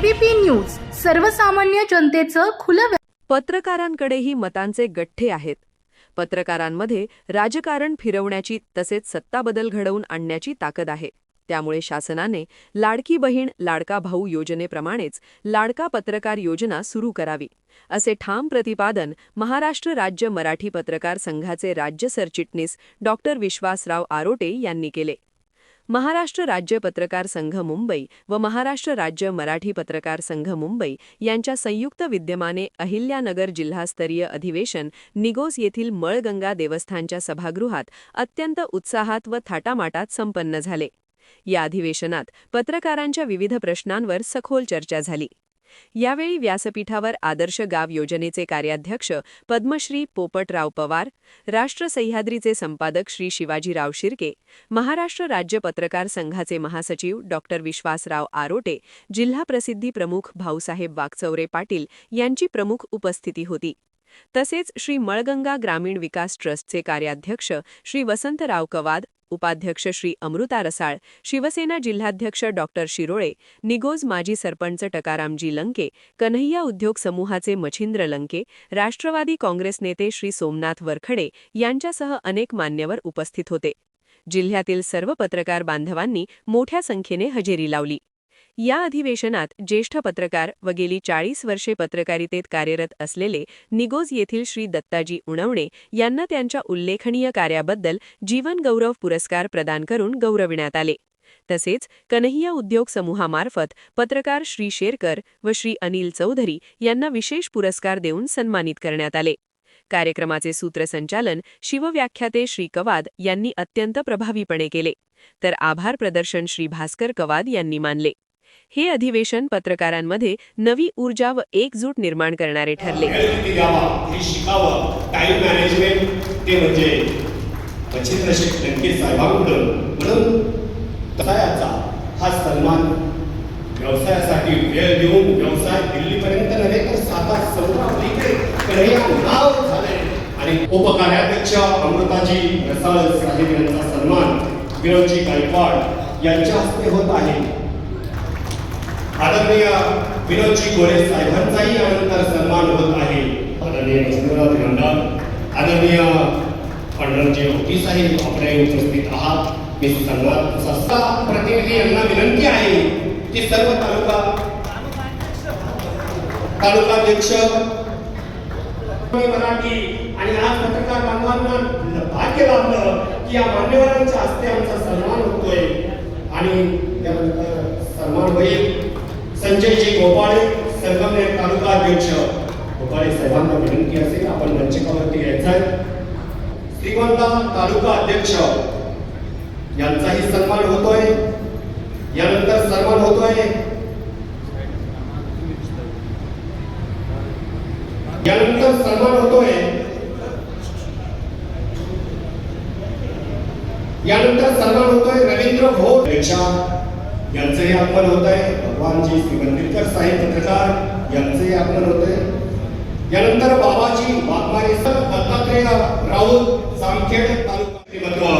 ABP news सर्वसामान्य जनतेचं खुलं पत्रकारांकडेही मतांचे गठ्ठे आहेत. पत्रकारांमध्ये राजकारण फिरवण्याची तसेच सत्ताबदल घडवून आणण्याची ताकद आहे. त्यामुळे शासनाने लाडकी बहीण लाडका भाऊ योजनेप्रमाणेच लाडका पत्रकार योजना सुरू करावी असे ठाम प्रतिपादन महाराष्ट्र राज्य मराठी पत्रकार संघाचे राज्य सरचिटणीस डॉक्टर विश्वासराव आरोटे यांनी केले. महाराष्ट्र राज्य पत्रकार संघ मुंबई व महाराष्ट्र राज्य मराठी पत्रकार संघ मुंबई यांच्या संयुक्त विद्यमाने अहिल्यानगर जिल्हास्तरीय अधिवेशन निगोस येथील मळगंगा देवस्थानच्या सभागृहात अत्यंत उत्साहात व थाटामाटात संपन्न झाले. या अधिवेशनात पत्रकारांच्या विविध प्रश्नांवर सखोल चर्चा झाली. यावेळी व्यासपीठावर आदर्श गाव योजनेचे कार्याध्यक्ष पद्मश्री पोपटराव पवार राष्ट्र सह्याद्रीचे संपादक श्री शिवाजीराव शिर्के महाराष्ट्र राज्य पत्रकार संघाचे महासचिव डॉक्टर विश्वासराव आरोटे जिल्हा प्रसिद्धी प्रमुख भाऊसाहेब वागचौरे पाटील यांची प्रमुख उपस्थिती होती. तसेच श्री मळगंगा ग्रामीण विकास ट्रस्टचे कार्याध्यक्ष श्री वसंतराव कवाद उपाध्यक्ष श्री अमृता रसाळ शिवसेना जिल्हाध्यक्ष डॉक्टर शिरोळे निगोज माजी सरपंच टकारामजी लंके कन्हैया उद्योग समूहाचे मच्छिंद्र लंके राष्ट्रवादी काँग्रेस नेते श्री सोमनाथ वरखडे यांच्यासह अनेक मान्यवर उपस्थित होते. जिल्ह्यातील सर्व पत्रकार बांधवांनी मोठ्या संख्येने हजेरी लावली. या अधिवेशनात ज्येष्ठ पत्रकार व गेली चाळीस वर्षे पत्रकारितेत कार्यरत असलेले निगोज येथील श्री दत्ताजी उणवणे यांना त्यांच्या उल्लेखनीय कार्याबद्दल जीवन गौरव पुरस्कार प्रदान करून गौरविण्यात आले. तसेच कन्हैया उद्योग समूहामार्फत पत्रकार श्री शेरकर व श्री अनिल चौधरी यांना विशेष पुरस्कार देऊन सन्मानित करण्यात आले. कार्यक्रमाचे सूत्रसंचालन शिवव्याख्याते श्री कवाद यांनी अत्यंत प्रभावीपणे केले. तर आभार प्रदर्शन श्री भास्कर कवाद यांनी मानले. हे अधिवेशन पत्रकारांमध्ये नवी ऊर्जा व एकजूट निर्माण करणारे ठरले. म्हणजे हा सन्मान व्यवसायासाठी वेळ देऊन व्यवसाय दिल्लीपर्यंत नव्हे तर सातार समुद्रापलीकडे कन्हैया नाव झाले आणि उपकार्याध्यक्ष अमृताजी रसाळ साहेब यांचा सन्मान विनोदजी गायकवाड यांच्या हस्ते होत आहे. आदरणीय विनोदजी गोरे साहेबांचाही यानंतर सन्मान होत आहे. आदरणीय वसंतराव धनंदार आदरणीय पंढरजी होती साहेब आपले उपस्थित आहात. मी सन्मान संस्था प्रतिनिधी यांना विनंती आहे की सर्व तालुका तालुकाध्यक्ष मराठी आणि आज पत्रकार बांधवांना भाग्य लाभलं की या मान्यवरांच्या हस्ते आमचा सन्मान होतोय. आणि त्यानंतर सन्मान होईल. संजयजी गोपाळे संगमनेर तालुका अध्यक्ष. गोपाळे साहेबांना विनंती असेल आपण मंचकावरती यायचं आहे श्रीगोंदा तालुका अध्यक्ष यांचाही सन्मान होतोय. यानंतर सन्मान होतोय. यानंतर सन्मान होतोय. यानंतर सन्मान होतोय रवींद्र भोगपेक्षा यांचंही आगमन होत आहे. भगवानजी श्री मंदिरकर साहेब पत्रकार यांचंही आगमन होत आहे. यानंतर बाबाजी वाघमारे सर दत्तात्रेय राऊत जामखेड तालुका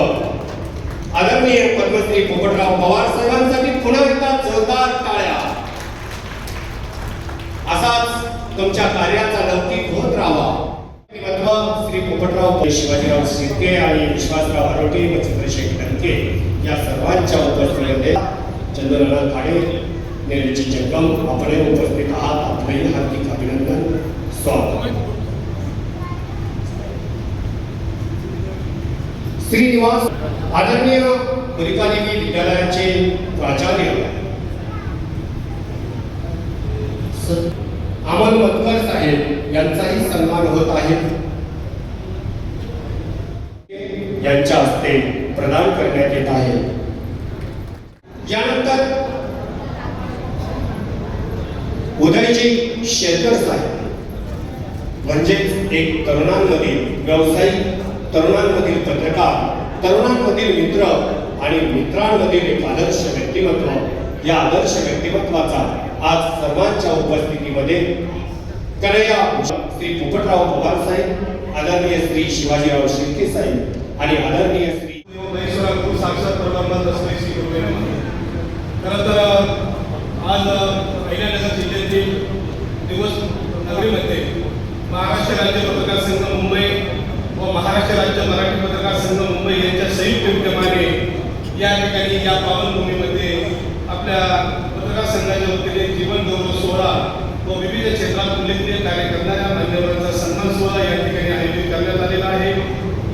आदरणीय पद्मश्री पोपटराव पवार साहेबांसाठी पुन्हा एकदा जोरदार टाळ्या. असाच तुमच्या कार्याचा लौकिक होत राहावा. श्री पोपटराव शिवाजीराव शिर्के आणि विश्वासराव आरोटे व चंद्रशेखर टंके या सर्वांच्या उपस्थितीमध्ये चंद्रनाथ खाडे निलजी जंगम आपण उपस्थित आहात. आपलंही हार्दिक अभिनंदन. स्वागत. श्रीनिवास आदरणीय परिपालिकी विद्यालयाचे प्राचार्य. अमल मतकर साहेब यांचाही सन्मान होत आहे. यांच्या हस्ते प्रदान करण्यात येत आहे. यानंतर उदयजी शेतकर साहेब. म्हणजेच एक तरुणांमधील व्यावसायिक तरुणांमधील पत्रकार तरुणांमधील मित्र आणि मित्रांमधील एक आदर्श व्यक्तिमत्व. या आदर्श व्यक्तिमत्वाचा आज सर्वांच्या उपस्थितीमध्ये कन्हैया श्री पोपटराव पवार साहेब आदरणीय श्री शिवाजीराव शिर्के साहेब आणि आदरणीय श्री राज्य पत्रकार संघ मुंबई व महाराष्ट्र राज्य मराठी पत्रकार संघ मुंबई यांच्या संयुक्त विद्यमाने या ठिकाणी या पावनभूमीमध्ये आपल्या पत्रकार संघाच्या वतीने जीवन गौरव सोहळा व विविध क्षेत्रात उल्लेखनीय कार्य करणाऱ्या मान्यवरांचा सन्मान सोहळा या ठिकाणी आयोजित करण्यात आलेला आहे.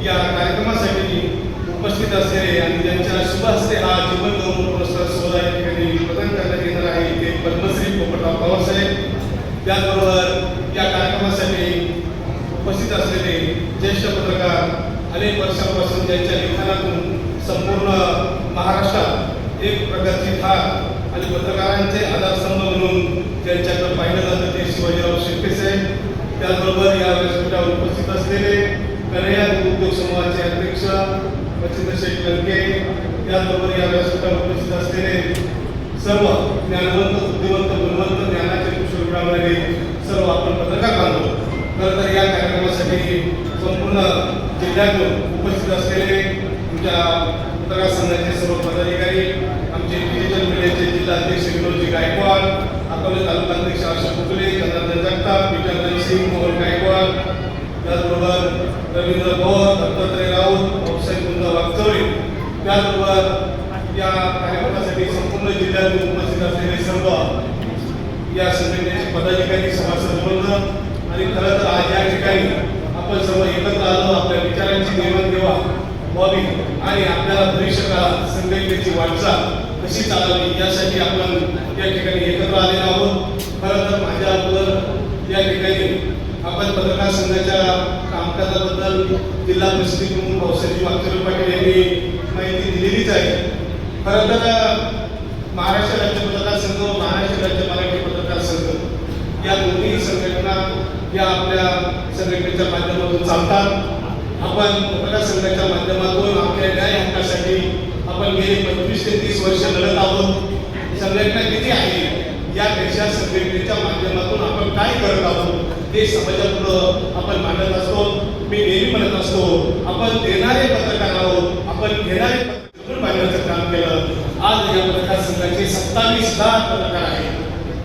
या कार्यक्रमासाठी उपस्थित असलेले आणि ज्यांच्या शुभ हस्ते हा जीवन गौरव पुरस्कार सोहळा या ठिकाणी प्रदान करण्यात येणार आहे, ते पद्मश्री पोपटराव पवार साहेब. त्याचबरोबर या कार्यक्रमासाठी उपस्थित असलेले ज्येष्ठ पत्रकार अनेक वर्षांपासून त्यांच्या लिखाणातून संपूर्ण महाराष्ट्रात एक प्रकारची थार आणि पत्रकारांचे आधारस्तंभ म्हणून त्यांच्याकडे पाहिलं जातं ते शिवाजीराव शिर्के साहेब. त्याचबरोबर या व्यासपीठावर उपस्थित असलेले कन्हैया उद्योग समूहाचे अध्यक्ष मच्छिंद्र शेख लंके त्याचबरोबर या व्यासपीठावर उपस्थित असलेले सर्व ज्ञानवंत बुद्धिवंत गुणवंत ज्ञानाचे कुशल मिळवणारे सर्व आपण पत्रकार बांधतो तर या कार्यक्रमासाठी संपूर्ण जिल्ह्यातून उपस्थित असलेले तुमच्या उत्तरा संघाचे सर्व पदाधिकारी आमचे डिजिटल मीडियाचे जिल्हा अध्यक्ष विनोदजी गायकवाड अकोले तालुका अध्यक्ष अशोक कुकले चंद्रधन जगताप विजयधन सिंग मोहन गायकवाड त्याचबरोबर रवींद्र भोर दत्तात्रय राऊत भाऊसाहेब कुंद वागचौरे त्याचबरोबर या कार्यक्रमासाठी संपूर्ण जिल्ह्यातून उपस्थित असलेले सर्व या संघटनेचे पदाधिकारी सभासद वृंद आणि खरं तर आज या ठिकाणी आपण सर्व एकत्र आलो आपल्या विचारांची देवाणघेवाण व्हावी आणि आपल्याला भविष्यकाळात संघटनेची वाटचाल कशी चालावी यासाठी आपण या ठिकाणी एकत्र आलेलो आहोत. खरं तर माझ्या अगोदर या ठिकाणी आपण पत्रकार संघाच्या कामकाजाबद्दल जिल्हा परिषदेचे म्हणून भाऊसाहेब वागचौरे पाटील यांनी माहिती दिलेलीच आहे. खरं तर महाराष्ट्र राज्य पत्रकार संघ व महाराष्ट्र राज्य मराठी पत्रकार संघ या दोन्ही संघटना या आपल्या संघटनेच्या माध्यमातून चालतात. आपण पत्रकार संघाच्या माध्यमातून आपल्या न्याय हक्कासाठी आपण गेली पंचवीस ते तीस वर्ष लढत आहोत. संघटना किती आहे? यापेक्षा संघटनेच्या माध्यमातून आपण काय करत आहोत? ते समाजापुढं आपण मांडत असतो. मी नेहमी म्हणत असतो आपण देणारे पत्रकार आहोत. आपण घेणारे पत्रकार मांडण्याचं काम केलं. आज या पत्रकार संघाचे सत्तावीस लाख पत्रकार आहेत.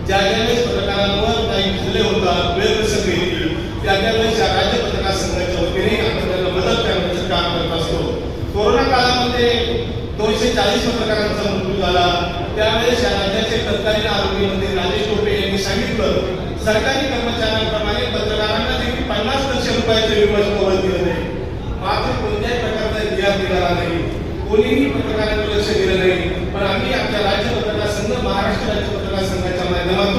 ज्या ज्यावेळेस पत्रकारांवर काही हल्ले होतात वेळप्रसंग येतील त्या त्यावेळेस या राज्य पत्रकार संघाच्या वतीने आपण त्यांना मदत करण्याचं काम करत असतो. कोरोना काळामध्ये दोनशे चाळीस पत्रकारांचा मृत्यू झाला. त्यावेळेस या राज्याचे तत्कालीन आरोग्यमंत्री राजेश टोपे यांनी सांगितलं सरकारी कर्मचाऱ्यांप्रमाणे पत्रकारांना देखील पन्नास लक्ष रुपयाचे विमा कवच दिलं नाही मात्र कोणत्याही प्रकारचा इतिहास दिलेला नाही. कोणीही पत्रकारांकडे लक्ष दिलं नाही. पण आम्ही आमच्या राज्य पत्रकार संघ महाराष्ट्र राज्य पत्रकार संघ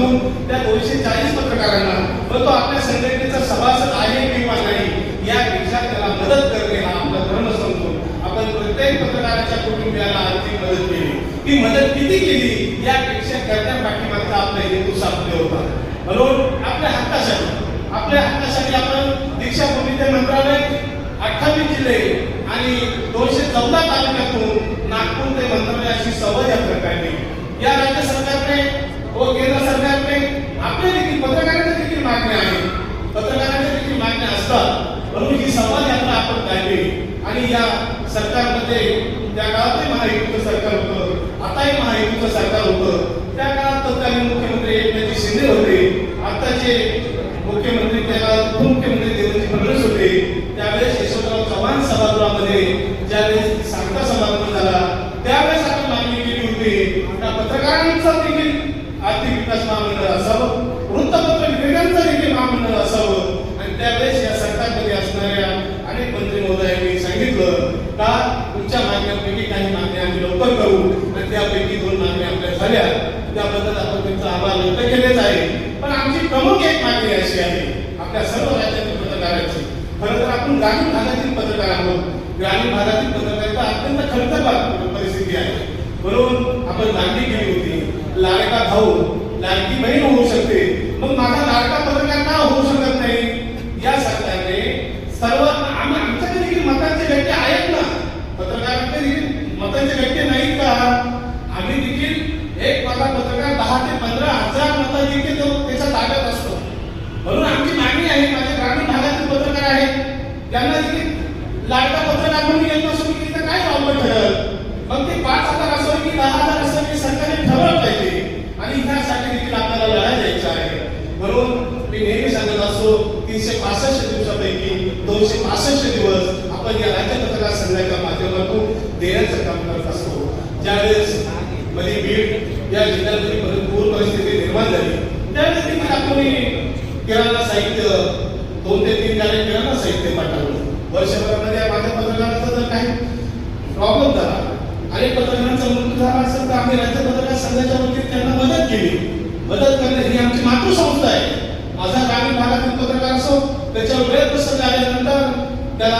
माध्यमातून त्या दोनशे चाळीस पत्रकारांना व तो आपल्या संघटनेचा सभासद आहे किंवा नाही यापेक्षा त्याला मदत करणे हा आपला धर्म समजून आपण प्रत्येक पत्रकाराच्या कुटुंबियाला आर्थिक मदत केली. ती मदत किती केली यापेक्षा करण्या पाठीमागचा आपला हेतू साध्य होता. म्हणून आपल्या हक्कासाठी आपल्या हक्कासाठी आपण दीक्षाभूमीचे मंत्रालय अठ्ठावीस जिल्हे आणि दोनशे चौदा तालुक्यातून नागपूर ते मंत्रालय अशी यात्रा काढली. या राज्य सरकारने व केंद्र सरकारने आपल्या देखील पत्रकारांच्या देखील मागण्या आहेत पत्रकारांच्या देखील मागण्या असतात. म्हणून ही संवाद यात्रा आपण काढली. आणि या सरकारमध्ये त्या काळातही महायुतीचं सरकार होतं. आताही महायुतीचं सरकार होतं. त्या काळात तत्कालीन मुख्यमंत्री एकनाथजी शिंदे होते. आताचे मुख्यमंत्री त्याला उपमुख्यमंत्री देवेंद्र फडणवीस होते त्यावेळेस यशवंतराव चव्हाण सभागृहामध्ये ज्यावेळेस सांगता सभागृह झाला त्यावेळेस आपण मागणी केली होती. त्या पत्रकारांचा देखील आर्थिक विकास महामंडळ असावं वृत्तपत्र विक्रेत्यांचं देखील महामंडळ असावं. आणि त्यावेळेस या सरकारमध्ये असणाऱ्या अनेक मंत्री महोदयांनी सांगितलं का तुमच्या मागण्यापैकी काही मागण्या आम्ही लवकर करू. आणि त्यापैकी दोन मागण्या आपल्या झाल्या. त्याबद्दल आपण त्यांचा आभार व्यक्त केलेच आहे. पण आमची प्रमुख एक मागणी अशी आहे आपल्या सर्व राज्यातील पत्रकारांची. खरं तर आपण ग्रामीण भागातील पत्रकार आहोत. ग्रामीण भागातील पत्रकारिता अत्यंत खर्च परिस्थिती आहे. म्हणून आपण मागणी केली होती लाडका भाऊ लाडकी बहीण होऊ शकते. मग माझा लाडका पत्रकार का होऊ शकत नाही? या सरकारने सर्व आम्ही आमच्याकडे देखील मतांचे व्यक्ती आहेत ना. पत्रकारांकडे देखील मतांचे व्यक्ती नाहीत का आम्ही देखील एक माझा पत्रकार दहा ते पंधरा हजार मतं देखील तो त्याच्या ताब्यात असतो म्हणून आमची मागणी आहे माझे ग्रामीण भागातील पत्रकार आहेत त्यांना देखील लाडका पत्रकार म्हणून येत नसून की इथं काय लावलं ठरत मग ते पाच हजार असो की दहा हजार असो की सरकारने ठरवलं पाहिजे आणि ह्यासाठी देखील आपल्याला लढा द्यायचा आहे म्हणून मी नेहमी सांगत असतो तीनशे पासष्ट दिवसापैकी दोनशे पासष्ट दिवस आपण या राज्य पत्रकार संघाच्या माध्यमातून देण्याचं काम करत असतो. ज्यावेळेस मध्ये बीड या जिल्ह्यामध्ये पूर परिस्थिती निर्माण झाली. त्यावेळेस तिथे आपण किराणा साहित्य दोन ते तीन गाड्या किराणा साहित्य पाठवलं. वर्षभरामध्ये या माझ्या पत्रकारांचा जर काही प्रॉब्लेम झाला अनेक पत्रकारांचा मृत्यू झाला असेल तर आम्ही राज्य पत्रकार संघाच्या वतीने त्यांना मदत केली. मदत करणे ही आमची मातृसंस्था आहे. माझा ग्रामीण भागातील पत्रकार असो त्याच्यावर वेळ प्रसंग आल्यानंतर त्याला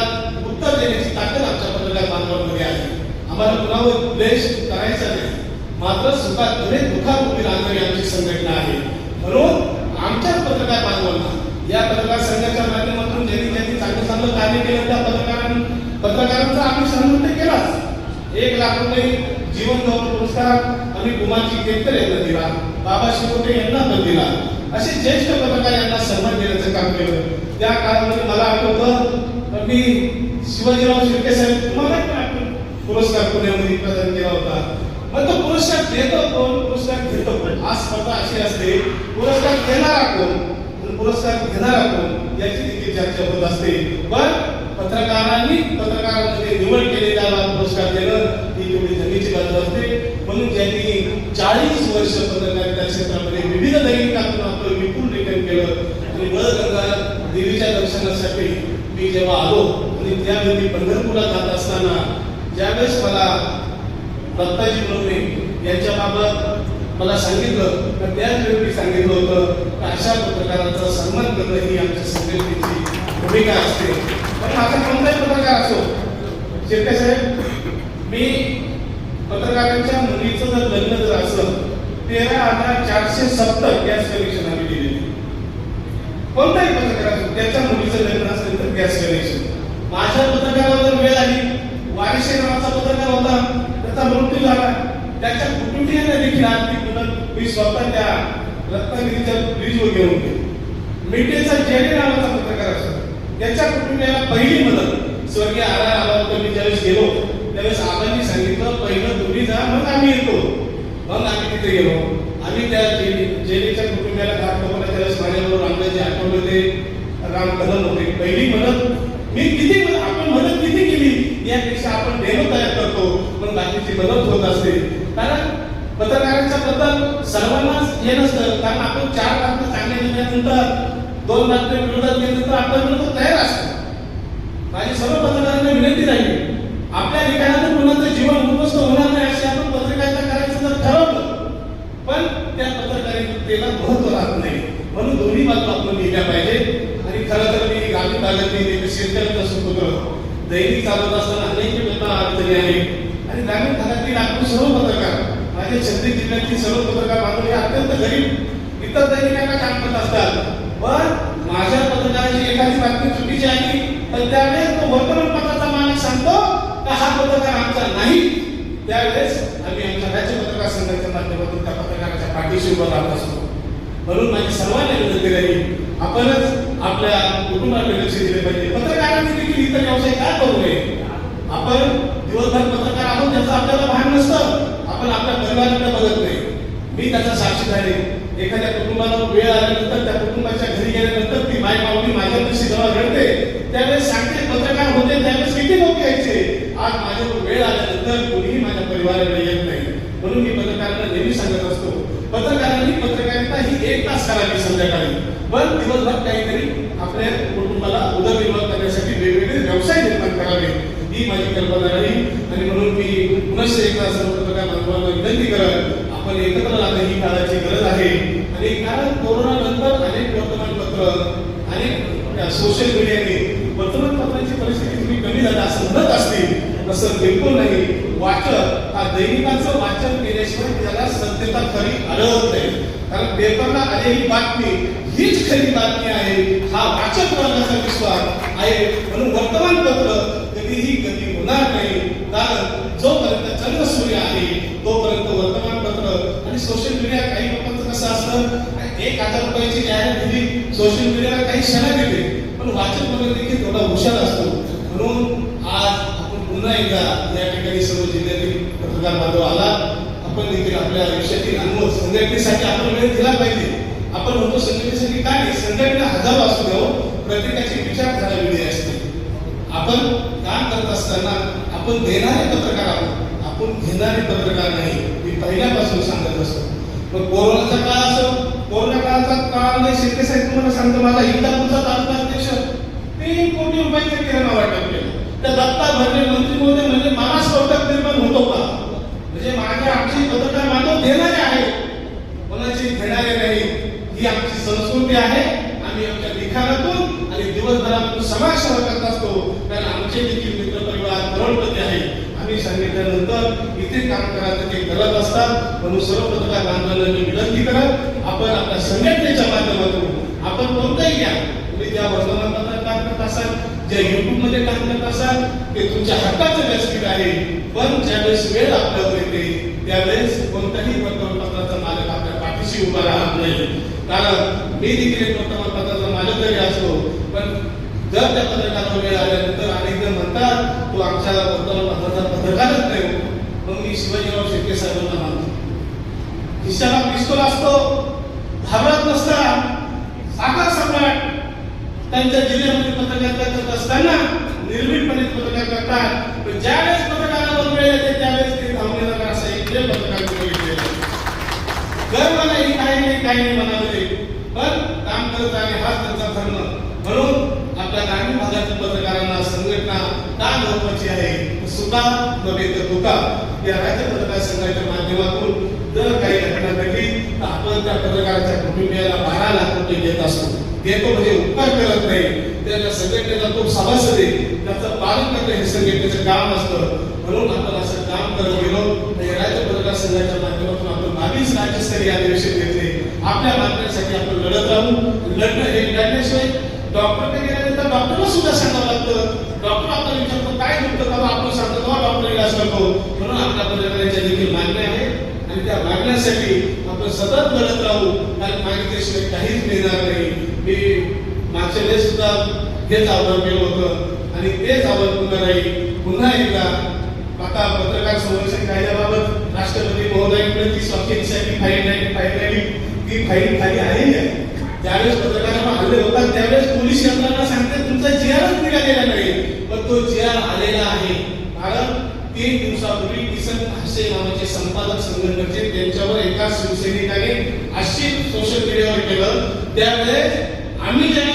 उत्तर देण्याची ताकद आमच्या पत्रकार बांधवांमध्ये आहे आम्हाला कुणावर द्वेष करायचा नाही. मात्र सुखात भले दुःखात उभी राहणारी आमची संघटना आहे. म्हणून आमच्याच पत्रकार बांधवांना या पत्रकार संघाच्या माध्यमातून ज्यांनी ज्यांनी चांगलं चांगलं कार्य केलं त्या पत्रकारां पत्रकारांचा आम्ही सन्मान केलाच. एक लाख रुपये जीवन गौरव पुरस्कार आम्ही कुमारजी केतकर यांना दिला बाबा शिरोटे यांना पण दिला. असे ज्येष्ठ पत्रकार यांना सन्मान देण्याचं काम केलं. त्या काळामध्ये मला आठवतं मी शिवाजीराव शिर्के साहेब तुम्हाला पुरस्कार पुण्यामध्ये प्रदान केला होता. मग तो पुरस्कार देतो कोण? पुरस्कार घेतो कोण? आज स्पर्धा अशी असते पुरस्कार देणारा कोण? पुरस्कार घेणारा कोण? याची देखील चर्चा होत असते. पण पत्रकारांनी पत्रकारांमध्ये निवड केलेल्याला पुरस्कार देणं ही तेवढी जमीची बाजू असते. म्हणून ज्यांनी चाळीस वर्ष पत्रकारिता क्षेत्रामध्ये विविध दैनिकातून आपलं विपुल लेखन केलं आणि बळगंगा देवीच्या दर्शनासाठी मी जेव्हा आलो आणि त्यावेळी पंढरपुरात जात असताना ज्यावेळेस मला दत्ताजी म्हणून यांच्याबाबत मला सांगितलं तर त्याचवेळी मी सांगितलं होतं की अशा पत्रकारांचा सन्मान करणं ही आमच्या संघटनेची भूमिका असते. पण माझा कोणताही पत्रकार असो शिर्के साहेब मी पत्रकारांच्या मुलीचं जर लग्न जर असलं तेरा हजार चारशे सत्तर गॅस कनेक्शन आम्ही दिलेली. कोणताही पत्रकार असो त्याच्या मुलीचं लग्न असेल तर गॅस कनेक्शन. माझ्या पत्रकारावर जर वेळ आली वारिशे नावाचा पत्रकार होता. त्याचा मृत्यू झाला. त्याच्या कुटुंबियांना देखील आर्थिक मदत मी स्वतः त्या रत्नागिरीच्या ब्रिजवर घेऊन गेलो. मिटेचा जेने नावाचा पत्रकार असतो. त्याच्या कुटुंबियाला पहिली मदत स्वर्गीय आला आला होता मी ज्यावेळेस गेलो त्यावेळेस आबांनी सांगितलं पहिलं तुम्ही जा मग आम्ही येतो. मग आम्ही तिथे गेलो. आम्ही त्या जेनेच्या कुटुंबियाला घाट बघवला त्यावेळेस माझ्याबरोबर रामदासजी आठवण होते राम कदम होते. पहिली मदत मी किती आपण मदत किती केली? यापेक्षा आपण डेमो तयार करतो पण बाकीची मदत होत असते. कारण पत्रकारांच्या बद्दल सर्वांनाच हे नसतं. कारण आपण चार बातम्या चांगल्या दिल्यानंतर दोन बातम्या विरोधात गेल्यानंतर आपला विरोध तयार असतं. माझी सर्व पत्रकारांना विनंती राहील आपल्या ठिकाणातून कुणाचं जीवन उद्ध्वस्त होणार नाही अशी आपण पत्रकारिता करायचं जर ठरवलं पण त्या पत्रकारितेला महत्त्व राहत नाही. म्हणून दोन्ही बाजू आपण लिहिल्या पाहिजे. आणि खरं तर मी ग्रामीण भागातली शेतकऱ्यांचा शेतकऱ्याचा सुपुत्र. दैनिक चालवत असताना अनेक वेळा अडचणी आहेत. आणि ग्रामीण भागातील आपण सर्व पत्रकार माझ्या छत्तीस जिल्ह्यातील सर्व पत्रकार बांधव हे अत्यंत गरीब इतर दैनिकांना काम करत असतात. पण माझ्या पत्रकाराची एखादी बातमी चुकीची आली तर त्यावेळेस तो वर्तमानपत्राचा मालक सांगतो का हा पत्रकार आमचा नाही? त्यावेळेस आम्ही आमच्या राज्य पत्रकार संघाच्या माध्यमातून त्या पत्रकाराच्या पाठीशी उभं राहत असतो. म्हणून माझी सर्वांना विनंती राहील आपणच आपल्या कुटुंबाकडे लक्ष दिले पाहिजे. पत्रकारांनी देखील इतर व्यवसाय काय करू नये? आपण दिवसभर पत्रकार आहोत त्याचं आपल्याला भान नसतं. आपण आपल्या परिवाराकडे बघत नाही. मी त्याचा साक्षीदार आहे एखाद्या कुटुंबाला वेळ आल्यानंतर त्या कुटुंबाच्या घरी गेल्यानंतर ती माय माऊली माझ्यापाशी जेव्हा घडते त्यावेळेस सांगते पत्रकार होते त्यावेळेस किती लोक यायचे? आज माझ्यावर वेळ आल्यानंतर कोणीही माझ्या परिवाराकडे येत नाही. म्हणून मी पत्रकारांना नेहमी सांगत असतो पत्रकारांनी पत्रकारिता ही एक तास करावी संध्याकाळी. पण दिवसभर काहीतरी आपल्या कुटुंबाला उदरनिर्वाह करण्यासाठी वेगवेगळे व्यवसाय निर्माण करावे. ही माझी कल्पना राहील. आणि म्हणून मी पुनश्च एकदा सर्व पत्रकार बांधवांना विनंती करत आपण एकत्र राहणं ही काळाची गरज आहे. आणि कारण कोरोना नंतर अनेक वर्तमानपत्र अनेक सोशल मीडियाने वर्तमानपत्रांची परिस्थिती तुम्ही कमी झाली. असं म्हणत असतील असं बिलकुल नाही. वाचक हा दैनिकाचं वाचन केल्याशिवाय त्याला सत्यता खरी आढळत नाही. कारण पेपरला आलेली बातमी हीच खरी बातमी आहे. हा वाचक वर्गाचा विश्वास आहे. म्हणून वर्तमानपत्र कधीही कधी होणार नाही. कारण जोपर्यंत चंद्रसूर्य आहे तोपर्यंत वर्तमानपत्र आणि सोशल मीडिया काही लोकांचं कसं असतं? एक हजार रुपयाची जाहिरात दिली सोशल मीडियाला काही क्षणात येते पण वाचक वर्ग देखील थोडा हुशार असतो. म्हणून आज आपण पुन्हा एकदा या ठिकाणी सर्व जिल्ह्यातील पत्रकार बांधव आला आपण देखील आपल्या आयुष्यातील अनुभव संघटनेसाठी आपण वेळ दिला पाहिजे. आपण म्हणतो संघटनेसाठी काय नाही संघटना हजारो असू द्यावं हो. प्रत्येकाची विचारधारा वेगळी असते. आपण काम करत असताना आपण देणारे पत्रकार आहोत. आपण घेणारे पत्रकार नाही मी पहिल्यापासून सांगत असतो. मग कोरोनाचा काळ असो कोरोना काळाचा काळामध्ये शेतकरी साहेब तुम्हाला सांगतो माझा इंदापूरचा तालुका अध्यक्ष तीन कोटी रुपयांचा किराणा वाटप केला. त्या दत्ता भरले मंत्री महोदय म्हणजे मला स्पर्धक निर्माण होतो का? म्हणजे माझ्या पत्रकार मानव देणारे आहे कोणाची घेणारे नाही. ही आमची संस्कृती आहे. आम्ही आमच्या लिखाणातून आणि दिवसभरातून समाजसेवा करत असतो. कारण आमचे देखील मित्र परिवार करोडपती आहे आम्ही सांगितल्यानंतर इथे काम करायचं ते करत असतात. म्हणून सर्व पत्रकार बांधवांना मी विनंती करत आपण आपल्या संघटनेच्या माध्यमातून आपण कोणताही घ्या. तुम्ही ज्या वर्तमानपत्रात काम करत असाल ज्या युट्यूबमध्ये काम करत असाल ते तुमच्या हक्काचं व्यासपीठ आहे. पण ज्यावेळेस वेळ आपल्यावर येते त्यावेळेस कोणत्याही वर्तमानपत्राचा मालक आपल्या पाठीशी उभा राहत नाही. कारण मी देखील एक वर्तमानपत्राचा मालक जरी असतो. पण जर त्या पत्रकारावर वेळ आल्यानंतर अनेक जण म्हणतात तो आमच्या वर्तमानपत्राचा पत्रकारच नाही हो. मग मी शिवाजीराव शेट्टे साहेबांना मानतो. खिशाला पिस्तूल असतो. घाबरत नसता. साखर सम्राट. त्यांच्या जिल्ह्यामध्ये पत्रकार करत असताना निर्भीडपणे पत्रकार करतात. पण ज्यावेळेस पत्रकारावर वेळ येते त्यावेळेस जर मला ही काही नाही काही नाही म्हणाले पण काम करत आहे हाच त्यांचा धर्म. म्हणून आपल्या ग्रामीण भागातील पत्रकारांना संघटना का महत्वाची आहे? सुका नव्हे तर दुका. या राज्य पत्रकार संघाच्या माध्यमातून जर काही घटना घडली तर आपण त्या पत्रकाराच्या कुटुंबियाला बारा लाख रुपये देत असतो देतो म्हणजे उपकार करत नाही. त्याच्या संघटनेचा तो सभासद आहे. त्याचं पालन करणं हे संघटनेचं काम असतं. म्हणून आपण असं काम करत गेलो. राज्य पत्रकार संघाच्या माध्यमातून आपण बावीस राज्यस्तरीय अधिवेशन घेतले. आपल्या मागण्यांसाठी आपण लढत राहू. लढणं हे लढण्याशिवाय डॉक्टरने गेल्यानंतर डॉक्टरला सुद्धा सांगावं लागतं. डॉक्टर आपल्याला विचारतो काय दुखतं बाबा आपण सांगतो बाबा डॉक्टर इलाज करतो म्हणून आपल्या पत्रकारांच्या देखील मागण्या आहे आणि त्या मागण्यासाठी आपण सतत लढत राहू. कारण मागितल्याशिवाय काहीच मिळणार नाही. मी मागच्या वेळेस सुद्धा हेच आव्हान केलं होतं. आणि तेच आव्हान पुन्हा राहील पुन्हा एकदा आता पत्रकार संरक्षण कायद्याबाबत राष्ट्रपती महोदयांकडे ती स्वाक्षरीसाठी फाईल नाही फाईल नाही ती फाईल खाली आलेली आहे. ज्यावेळेस पत्रकारांना हल्ले होतात त्यावेळेस पोलीस यंत्रणा सांगते तुमचा जी जिआरच निघालेला नाही. पण तो जी आर आलेला आहे. कारण तीन दिवसापूर्वी किसन हासे नावाचे संपादक संघटनेचे त्यांच्यावर एका शिवसैनिकाने अशी सोशल मीडियावर केलं. त्यावेळेस आम्ही ज्या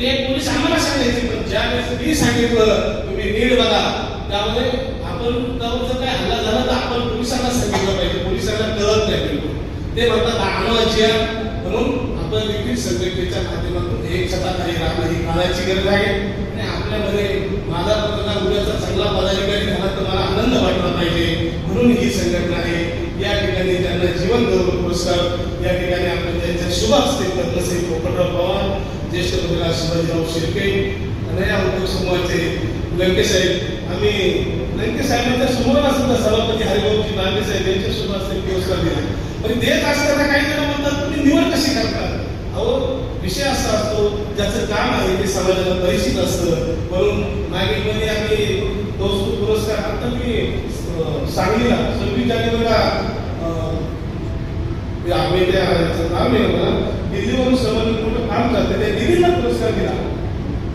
ते पोलीस आम्हाला सांगायचे पण ज्यावेळेस मी सांगितलं तुम्ही नीड बघा. त्यामध्ये आपण त्यावर जर काय हल्ला झाला तर आपण पोलिसांना सांगितलं पाहिजे. पोलिसांना कळत नाही बिलकुल. ते म्हणतात आम्हाला म्हणून आपण देखील संघटनेच्या माध्यमातून एक छताखाली राहणं ही काळाची गरज आहे. आणि आपल्यामध्ये माझा पत्रकार उद्याचा चांगला पदाधिकारी झाला तर मला आनंद वाटला पाहिजे. म्हणून ही संघटना आहे. या ठिकाणी त्यांना जीवन गौरव पुरस्कार. या ठिकाणी आपण त्यांच्या शुभ असते पद्मश्री पोपटराव पवार ज्येष्ठ पत्रकार शिवाजीराव शिर्के आणि या उद्योग समूहाचे लंकेश साहेब आम्ही लंके साहेबांच्या समोर सुद्धा सभापती हरिभाऊजी लांडे साहेब यांच्या शुभ असते पुरस्कार दिला. पण देत असताना काही जण म्हणतात तुम्ही निवड कशी करतात अहो विषय असा असतो ज्याचं काम आहे ते समाजाला परिचित असतं. म्हणून मागील मध्ये आम्ही कौस्तुभ पुरस्कार आता मी अं, सांगलीला सव्वीस जानेवारीला अं, आम्ही त्या याचं नाव नाही मला दिल्लीवरून समोर मोठं काम करते त्या दिल्लीला पुरस्कार दिला.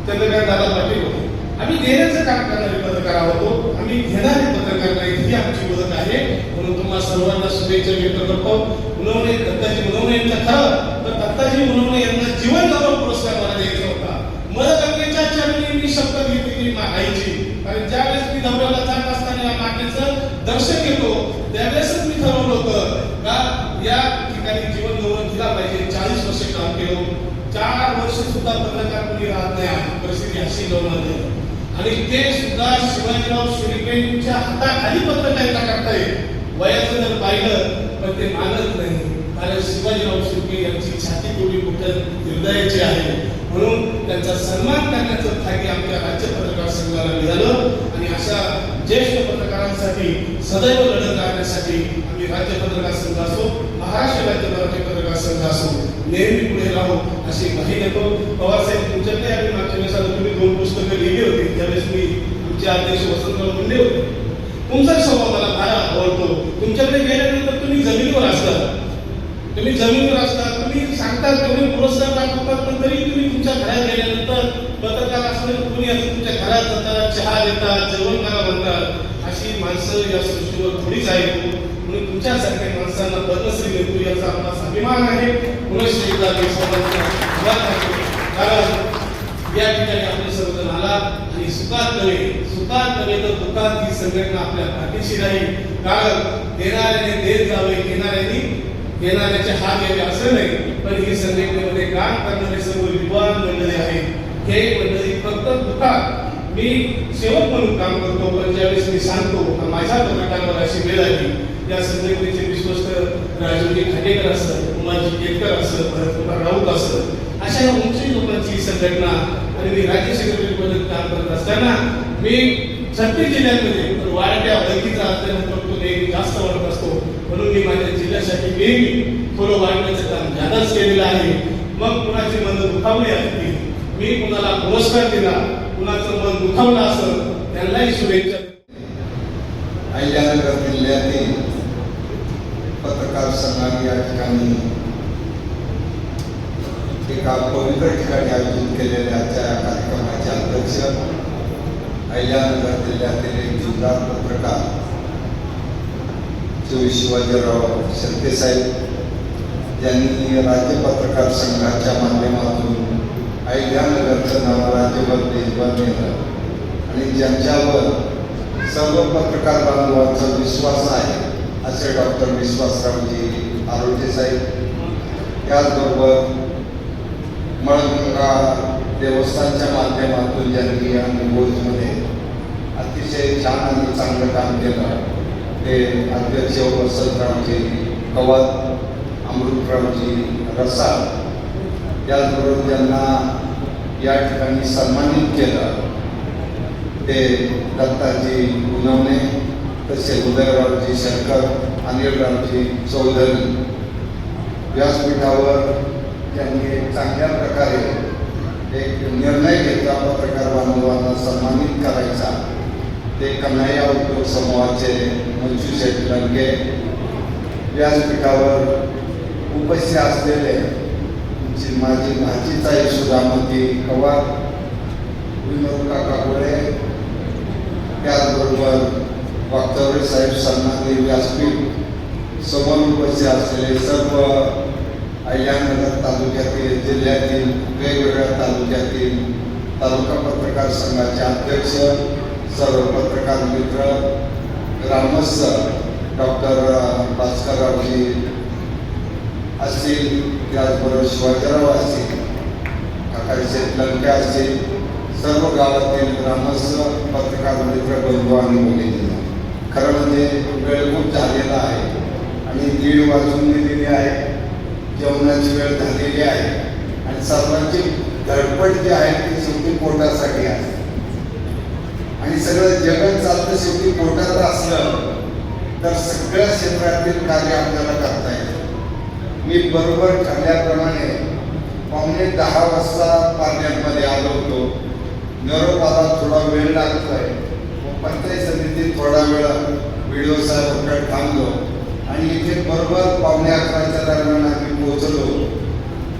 चंद्रकांत दादा पाटील होते. आम्ही देण्याचं काम करणारे पत्रकार आहोत आम्ही घेणारे पत्रकार नाही ही आमची ओळख आहे म्हणून तुम्हाला सर्वांना शुभेच्छा व्यक्त करतो मुनवणे दत्ताजी मुनवणे यांचा खरं तर दत्ताजी मुनवणे यांना जीवन गौरव पुरस्कार मला द्यायचा होता मदगंगेच्या चरणी मी शपथ घेतली मा- आईची कारण ज्यावेळेस मी दौऱ्याला जात असताना या मातेचं दर्शन घेतो त्यावेळेसच मी ठरवलं होतं का या ठिकाणी जीवन गौरव दिला पाहिजे चाळीस वर्ष काम केलं चार वर्ष सुद्धा पत्रकार कोणी राहत नाही आहे. परिस्थिती अशी गौरव आणि ते सुद्धा शिवाजीराव शिर्केंच्या हाताखाली पत्रकारिता करताय? वयाचं जर पाहिलं पण ते मानत नाही. कारण शिवाजीराव शिर्के यांची छाती थोडी कुठं हृदयाची आहे. म्हणून त्यांचा सन्मान करण्याचं भाग्य आमच्या राज्य पत्रकार संघाला मिळालं. आणि अशा ज्येष्ठ पत्रकारांसाठी सदैव लढत राहण्यासाठी आम्ही राज्य पत्रकार संघ असो महाराष्ट्र राज्य मराठी पत्रकार संघ असो नेहमी पुढे राहू अशी माहिती देतो. पवारसाहेब तुमच्याकडे आम्ही मागच्या वेळेस तुम्ही दोन पुस्तकं लिहिली होती. त्यावेळेस मी आमचे अध्यक्ष वसंतराव मुंडे होते. तुमचा स्वभाव मला फार आवडतो तुमच्याकडे गेल्यानंतर तुम्ही जमिनीवर असता तुम्ही जमिनीवर असता तुम्ही सांगता तुम्ही पुरस्कार दाखवतात पण तरी तुम्ही तुमच्या घरात गेल्यानंतर पत्रकार असलेलं कोणी असं तुमच्या घरात जातात चहा देतात जेवण करा म्हणतात. अशी माणसं या सृष्टीवर थोडीच आहेत. म्हणून तुमच्यासारख्या माणसांना पद्मश्री मिळतो याचा आपला अभिमान आहे. पुनश्च एकदा कारण या ठिकाणी आपण सर्वजण आला सुखात नव्हे सुखात नव्हे तर दुःखात ही संघटना आपल्या पाठीशी राहील. कारण देणाऱ्याने देत जावे घेणाऱ्याने घेणाऱ्याचे हात घ्यावे असं नाही. पण ही संघटनेमध्ये काम करणारे सर्व विद्वान मंडळी आहेत. हे मंडळी फक्त दुःखात. मी सेवक म्हणून काम करतो पण ज्यावेळेस मी सांगतो माझ्या पत्रकारावर अशी वेळ आली या संघटनेचे विश्वस्त राजूजी खांडेकर असतं उमाजी केतकर असतं भरतकुमार राऊत असतं अशा उंची लोकांची संघटना आणि मी राज्य सेक्रेटरी पदात काम करत असताना मी छत्तीस जिल्ह्यांमध्ये वाढत्या ओळखीचा असल्यानं करतो नेहमी जास्त वाढत असतो. म्हणून मी माझ्या जिल्ह्यासाठी नेहमी थोडं वाढण्याचं काम जादाच केलेलं आहे. मग कुणाची मन दुखावले असतील? मी कुणाला पुरस्कार दिला कुणाचं मन दुखावलं असं त्यांनाही शुभेच्छा. अहिल्यानगर जिल्ह्यातील पत्रकार संघाने या ठिकाणी एका पवित्र ठिकाणी आयोजित केलेल्या त्या कार्यक्रमाचे अध्यक्ष अहिल्यानगर जिल्ह्यातील एक जुन्नर पत्रकार श्री शिवाजीराव शेळके साहेब यांनी राज्य पत्रकार संघाच्या माध्यमातून अहिल्यानगरचं नाव राज्यभर देशभर नेलं. आणि ज्यांच्यावर सर्व पत्रकार बांधवांचा विश्वास आहे असे डॉक्टर विश्वासरावजी आरोग्य साहेब त्याचबरोबर मळगंगा देवस्थानच्या माध्यमातून ज्यांनी या निवडमध्ये अतिशय छान आणि चांगलं काम केलं ते अध्यक्ष वसंतरावजी कवत अमृतरावजी रसा त्याचबरोबर त्यांना या ठिकाणी सन्मानित केलं. ते दत्ताजी गुणवणे तसे उदयरावजी शंकर अनिलरावजी चौधरी व्यासपीठावर त्यांनी एक चांगल्या प्रकारे एक निर्णय घेतला. पत्रकार बांधवांना सन्मानित करायचा. ते कन्हैया उद्योग समूहाचे मंजू शेठ लंगे व्यासपीठावर उपस्थित असलेले माझी भाजीच आहे सुधामती कवार विनोद काका गोळे त्याचबरोबर वागचौरे साहेब सन्माननीय व्यासपीठ समोर उपस्थित असलेले सर्व अहिल्यानगर तालुक्यातील जिल्ह्यातील वेगवेगळ्या तालुक्यातील तालुका पत्रकार संघाचे अध्यक्ष सर्व पत्रकार मित्र ग्रामस्थ डॉक्टर भास्कररावजी असतील त्याचबरोबर शिवाजीराव असतील काकाजी शेठ लंके असतील सर्व गावातील ग्रामस्थ पत्रकार मित्र बंधू आणि भगिनी खरं म्हणजे वेळ खूप झालेला आहे आणि दीड वाजून दिलेली आहे. जेवणाची वेळ झालेली आहे. आणि सर्वांची धडपड जी आहे ती शेवटी पोटासाठी आहे. आणि सगळं जगत चालतं शेवटी पोटात असलं तर सगळ्या क्षेत्रातील कार्य आपल्याला करता येतं. मी बरोबर ठरल्याप्रमाणे पावणे दहा वाजता पाण्यामध्ये आलो होतो. निरोपाला थोडा वेळ लागतोय. पंचायत समितीत थोडा वेळ व्हिडिओ साहेब थांबलो. आणि इथे बरोबर पावणे अकराच्या दरम्यान आम्ही पोहोचलो.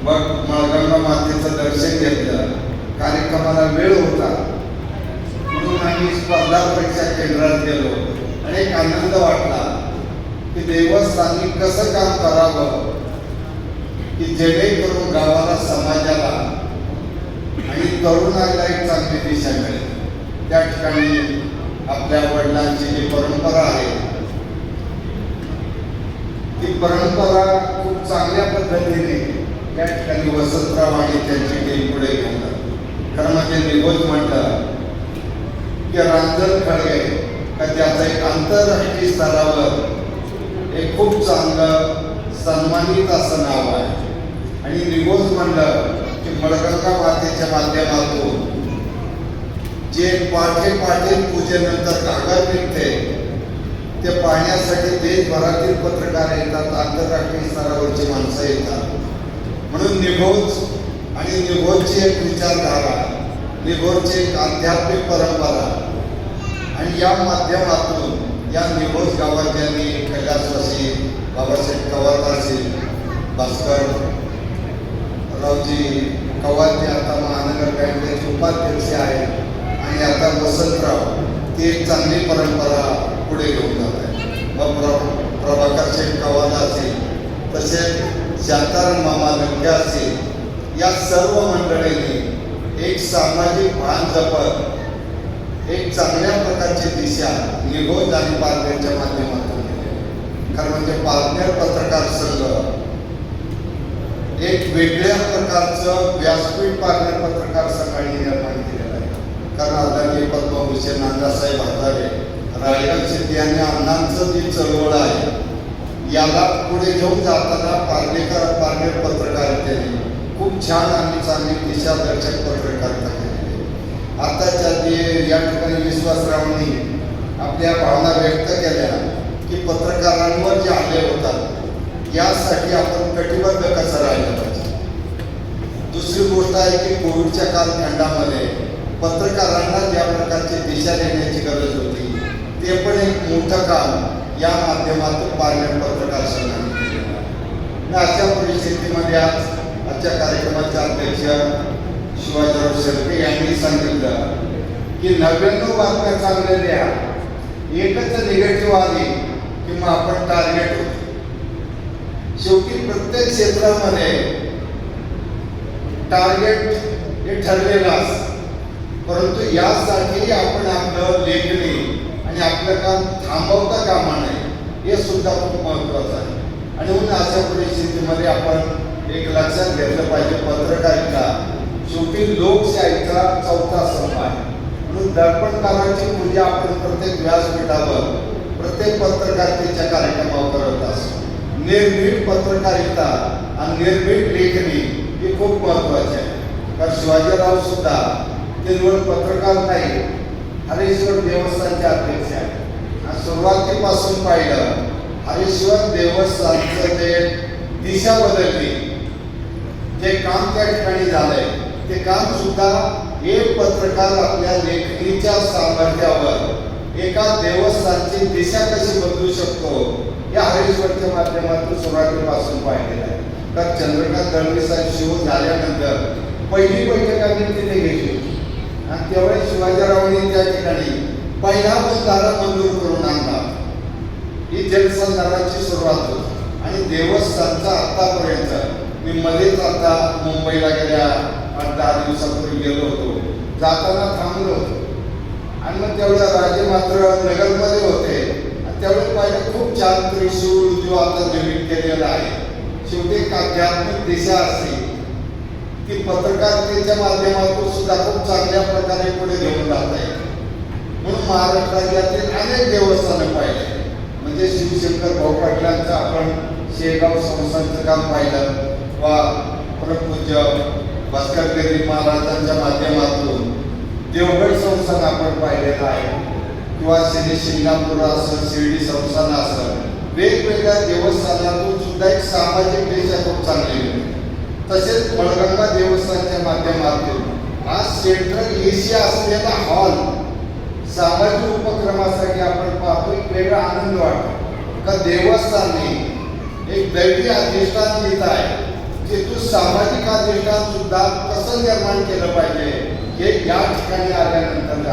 मग माळगंगा मातेचं दर्शन घेतलं. कार्यक्रमाला वेळ होता. म्हणून आम्ही स्पर्धा परीक्षा केंद्रात गेलो. आणि एक आनंद वाटला की देवस्थानी कसं काम करावं? की जेणेकरून गावाला समाजाला आणि तरुणाला एक चांगली दिशा मिळेल. त्या ठिकाणी आपल्या वडिलांची जी परंपरा आहे ती परंपरा खूप चांगल्या पद्धतीने त्या ठिकाणी वसंतराव आणि त्यांची टीम पुढे घेऊन. खरं म्हणजे निवज म्हणतात की रांजण खडगे का त्याचं एक आंतरराष्ट्रीय स्तरावर एक खूप चांगलं सन्मानित असं नाव आहे. आणि निवज म्हणलं की मळगंगा मातेच्या माध्यमातून जे पाठे पाठे पूजेनंतर कागद निघते ते पाहण्यासाठी देशभरातील पत्रकार येतात आंतरराष्ट्रीय स्तरावरची माणसं येतात. म्हणून निभोज आणि निभोजची एक विचारधारा निभोजची एक आध्यात्मिक परंपरा आणि या माध्यमातून या निभोज गावात ज्यांनी कैलासवासी बाबासाहेब कवारदार भास्कर रावजी कवाते आता महानगर बँकेचे उपाध्यक्ष आहेत आणि आता वसंतराव ती एक चांगली परंपरा पुढे घेऊन जात आहे. मग प्र प्रभाकर शेठ कवाला असेल तसेच शांताराम मामा लंके असतील या सर्व मंडळींनी एक सामाजिक भान जपत एक चांगल्या प्रकारची दिशा निघोज आणि पारनेरच्या माध्यमातून कारण खरं म्हणजे पारनेर पत्रकार संघ एक वेगळ्या प्रकारचं व्यासपीठ पारनेर पत्रकार संघाने निर्माण केलेलं आहे. कारण आदरणीय पद्मभूषण नांदासाहेब हजारे रायगड शेट्टी आणि अण्णांचं जी चळवळ आहे याला पुढे घेऊन जाताना पारनेकर पारनेर पत्रकारितेने खूप छान आणि चांगली दिशादर्शक पत्रकारिता केलेली आताच्या जे या ठिकाणी विश्वासरावांनी आपल्या भावना व्यक्त केल्या की पत्रकारांवर जे आले होतात यासाठी आपण कटिबद्ध कसं राहिलं पाहिजे. दुसरी गोष्ट आहे की कोविडच्या कालखंडामध्ये पत्रकारांना ज्या प्रकारची दिशा देण्याची गरज होती पण मोठं काम या माध्यमातून पारनेर पत्रकार संघाने केलेलं आहे. अशा परिस्थितीमध्ये आज आजच्या कार्यक्रमाचे अध्यक्ष शिवाजीराव शेळके यांनी सांगितलं की नव्याण्णव बातम्या चांगल्या द्या एकच निगेटिव्ह आली किंवा आपण टार्गेट होतो शेवटी प्रत्येक क्षेत्रामध्ये टार्गेट हे ठरलेलं असतं परंतु यासाठी आपण आपलं लेखणी आणि आपलं काम थांबवता कामा नये हे सुद्धा खूप महत्वाचं आहे. आणि म्हणून अशा परिस्थितीमध्ये आपण एक लक्षात घेतलं पाहिजे पत्रकारिता. शेवटी लोकशाहीचा चौथा स्तंभ आहे. म्हणून दर्पणकाराची पूजा आपण प्रत्येक व्यासपीठावर प्रत्येक पत्रकारितेच्या कार्यक्रमावर करत असतो. निर्भीड पत्रकारिता आणि निर्भीड लेखणी ही खूप महत्वाची आहे. कारण शिवाजीराव सुद्धा ते पत्रकार नाही हरेश्वर देवस्थानचे अध्यक्ष आहेत सुरुवातीपासून पाहिलं हरेश्वर देवस्थानचं जे दिशा बदलली जे काम त्या ठिकाणी झालंय ते काम सुद्धा एक पत्रकार आपल्या लेखणीच्या सामर्थ्यावर एका देवस्थानची दिशा कशी बदलू शकतो या हरेश्वरच्या माध्यमातून सुरुवातीपासून पाहिलेलं आहे तर चंद्रकांत दळवी साहेब शिव झाल्यानंतर पहिली बैठक आम्ही तिथे घेतली होती. आणि तेवढे शिवाजीरावांनी त्या ठिकाणी पहिला बंधारा मंजूर करून आणला. ही जलसंधाराची सुरुवात होती. आणि देवस्थानचा आतापर्यंत मी मध्येच आता मुंबईला गेल्या आठ दहा दिवसापूर्वी गेलो होतो. जाताना थांबलो होतो. आणि मग तेवढ्या राजे मात्र नगरमध्ये होते. आणि त्यावेळेस पाहिजे खूप छान त्रिशूळ जो आता नवीन केलेला आहे. शेवटी एक आध्यात्मिक दिशा असते ती पत्रकारितेच्या माध्यमातून सुद्धा खूप चांगल्या प्रकारे पुढे घेऊन जात आहे म्हणून महाराष्ट्रात राज्यातील अनेक देवस्थानं पाहिले. म्हणजे शिवशंकर भाऊ पाटलांचं आपण शेगाव संस्थांचं काम पाहिलं. वा परमपूज्य भास्कर देवी महाराजांच्या माध्यमातून देवगड संस्थान आपण पाहिलेलं आहे. किंवा श्री शिंगणापूर असं शिर्डी संस्थान असं. वेगवेगळ्या देवस्थानातून सुद्धा एक सामाजिक दिशा खूप चांगली मिळते. तसेच बळगंगा देवस्थानच्या माध्यमातून आज सेंट्रल एशिया असलेला हॉल सामाजिक उपक्रमासाठी आपण पाहतो एक वेगळा आनंद वाटतो. का देवस्थानने एक दैवी अधिष्ठान देत आहे. जेथून सामाजिक अधिष्ठान सुद्धा कसं निर्माण केलं पाहिजे हे या ठिकाणी आल्यानंतर